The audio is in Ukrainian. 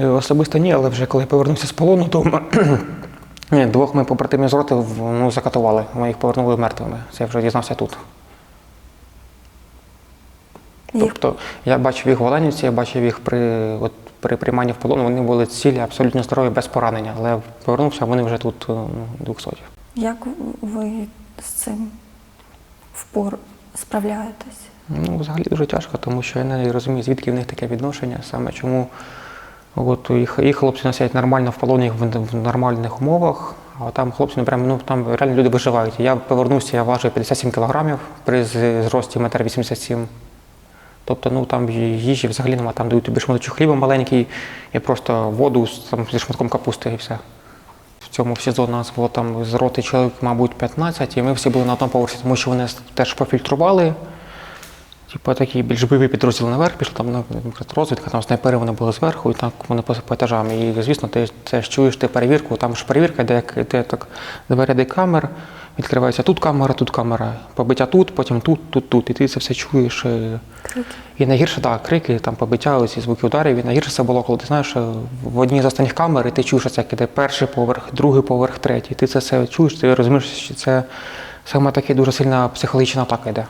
Е, Особисто ні, але вже коли повернувся з полону, то двох ми побратимів з роти ну, закатували. Ми їх повернули мертвими. Це я вже дізнався тут. Тобто я бачив їх в Оленівці, я бачив їх при, от, при прийманні в полон. Вони були цілі, абсолютно здорові, без поранення. Але повернувся, вони вже тут ну, 200. як ви з цим впор справляєтесь? Ну, взагалі дуже тяжко, тому що я не розумію, звідки в них таке відношення, саме чому от їх, їх хлопці носять нормально в полоні в, в нормальних умовах, а там хлопці ну, прям, ну, там реально люди виживають. Я повернувся, я важив 57 кілограмів при зрості 1,87 м. Тобто, ну там їжі взагалі немає, там дають тобі шматочок хліба маленький і просто воду там, зі шматком капусти і все. В цьому сезоні нас було там з роти чоловік, мабуть, 15, і ми всі були на одному поверсі, тому що вони теж пофільтрували. Типу такі більш бойові підрозділи наверх пішли, там наприклад, розвідка, там снайпери вони були зверху, і так вони по, по етажам. І звісно, ти це ж чуєш ти перевірку, там ж перевірка, як йде так два ряди камер, відкривається тут камера, тут камера, побиття тут, потім тут, тут, тут. І ти це все чуєш. е. Крики. І найгірше, так, крики, там побиття, оці звуки ударів. І найгірше це було, коли ти знаєш, е, в одній з останніх камер, і ти чуєш, як іде перший поверх, другий поверх, третій. Ти це все чуєш, ти розумієш, що це саме таке дуже сильна психологічна атака йде.